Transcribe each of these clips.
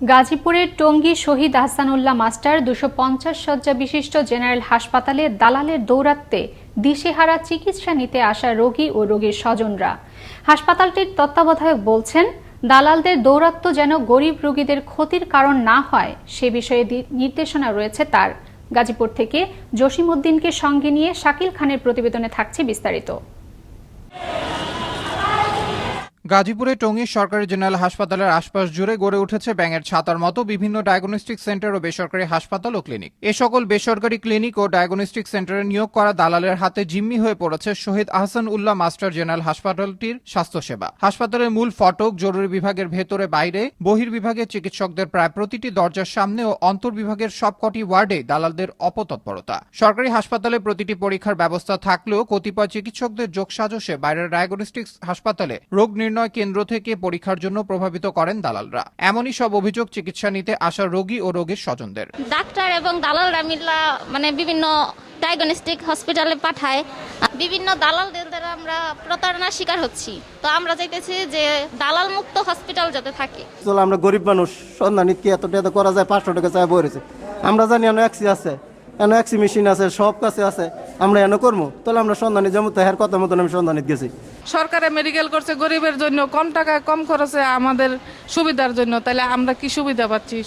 গাজীপুরের টঙ্গী শহীদ আহসানুল্লাহ মাস্টার দুশো পঞ্চাশ শয্যা বিশিষ্ট জেনারেল হাসপাতালে দালালের দৌরাত্মে দিশেহারা চিকিৎসা নিতে আসা রোগী ও রোগীর স্বজনরা। হাসপাতালটির তত্ত্বাবধায়ক বলছেন, দালালদের দৌরাত্ম্য যেন গরিব রোগীদের ক্ষতির কারণ না হয়, সে বিষয়ে নির্দেশনা রয়েছে তার। গাজীপুর থেকে জসিমউদ্দিনকে সঙ্গে নিয়ে শাকিল খানের প্রতিবেদনে থাকছে বিস্তারিত। গাজীপুরে টঙ্গী সরকারি জেনারেল হাসপাতালের আশপাশ জুড়ে গড়ে উঠেছে ব্যাঙের ছাতার মতো বিভিন্ন ডায়াগনস্টিক সেন্টার ও বেসরকারি হাসপাতাল ও ক্লিনিক এ সকল বেসরকারি ক্লিনিক ও ডায়াগনস্টিক সেন্টারে নিয়োগ করা দালালের হাতে জিম্মি হয়ে পড়েছে শহীদ আহসান উল্লাহ মাস্টার জেনারেল হাসপাতালটির স্বাস্থ্যসেবা। হাসপাতালের মূল ফটক জরুরি বিভাগের ভেতরে বাইরে বহির্বিভাগের চিকিৎসকদের প্রায় প্রতিটি দরজার সামনে ও অন্তর্বিভাগের সবকটি ওয়ার্ডে দালালদের অপতৎপরতা। সরকারি হাসপাতালে প্রতিটি পরীক্ষার ব্যবস্থা থাকলেও কতিপয় চিকিৎসকদের যোগসাজশে বাইরের ডায়াগনস্টিক্স হাসপাতালে রোগ নির্ণয় কেন্দ্র থেকে পরীক্ষার জন্য প্রভাবিত করেন দালালরা। এমনই সব অভিযোগ চিকিৎসা নিতে আসা রোগী ও রোগীর স্বজনদের। ডাক্তার এবং দালালরা মিল্লা মানে বিভিন্ন ডায়াগনস্টিক হসপিটালে পাঠায়। বিভিন্ন দালালদের দ্বারা আমরা প্রতারণার শিকার হচ্ছি। তো আমরা চাইতেছি যে দালাল মুক্ত হসপিটাল যাতে থাকে। চলো আমরা গরিব মানুষ সন্ধানিত কি এত টাকা করা যায় পাঁচশো টাকা চায় বইরেছে আমরা জানি একসি আছে একসি মেশিন আছে সব কাছে আছে। আমরা এনে করব তাহলে আমরা সন্ধানী যেমন তাহার কথা মতন আমি সন্ধানিত গেছি। সরকারে মেডিকেল করছে গরিবের জন্য কম টাকায় কম খরচে আমাদের সুবিধার জন্য তাহলে আমরা কি সুবিধা পাচ্ছি?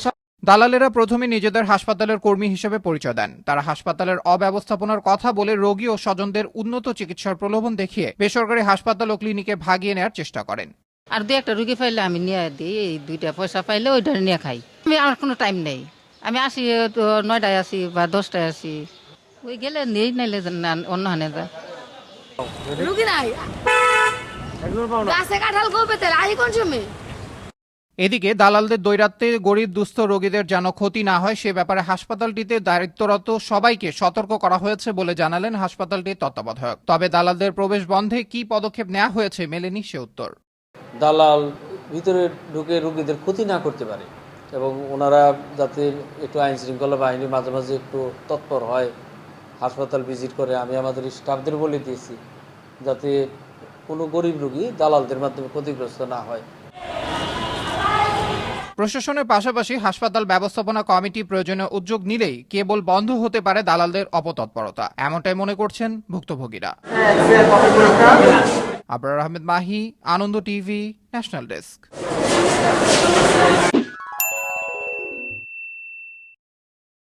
দালালেরা প্রথমে নিজেদের হাসপাতালের কর্মী হিসেবে পরিচয় দেন। তারা হাসপাতালের অব্যবস্থাপনার কথা বলে রোগী ও স্বজনদের উন্নত চিকিৎসার প্রলোভন দেখিয়ে বেসরকারি হাসপাতাল ও ক্লিনিকে ভাগিয়ে নেওয়ার চেষ্টা করেন। আর দু একটা রুগী পাইলে আমি নিয়ে দিই এই দুইটা পয়সা পাইলে ওইটা নিয়ে খাই। আমি আমার কোনো টাইম নেই। আমি আসি তো নয়টায় আসি বা দশটায় আসি। ওই গেলে নেই নাইলে অন্য হানে যা রুগী নাই গাছে কাঁঠাল গো পেতে আই কোন সময় এদিকে দালালদের দৈরাত্মে গরিব দুস্থ রোগীদের যেন ক্ষতি না হয় সে ব্যাপারে হাসপাতালটিতে দায়িত্বরত সবাইকে সতর্ক করা হয়েছে বলে জানালেন হাসপাতালটির তত্ত্বাবধায়ক। তবে দালালদের প্রবেশ বন্ধে কি পদক্ষেপ নেওয়া হয়েছে মেলেনি সে উত্তর। দালাল ভিতরে ঢুকে রুগীদের ক্ষতি না করতে পারে এবং ওনারা যাতে একটু আইন শৃঙ্খলা বাহিনী মাঝে মাঝে একটু তৎপর হয় হাসপাতাল ভিজিট করে আমি আমাদের স্টাফদের বলে দিয়েছি যাতে কোনো গরিব রুগী দালালদের মাধ্যমে ক্ষতিগ্রস্ত না হয়। প্রশাসনের পাশাপাশি হাসপাতাল ব্যবস্থাপনা কমিটি প্রয়োজনীয় উদ্যোগ নিলেই কেবল বন্ধ হতে পারে দালালদের অপতৎপরতা, এমনটাই মনে করছেন ভুক্তভোগীরা। Abrar Ahmed Mahi, Ananda TV, national desk.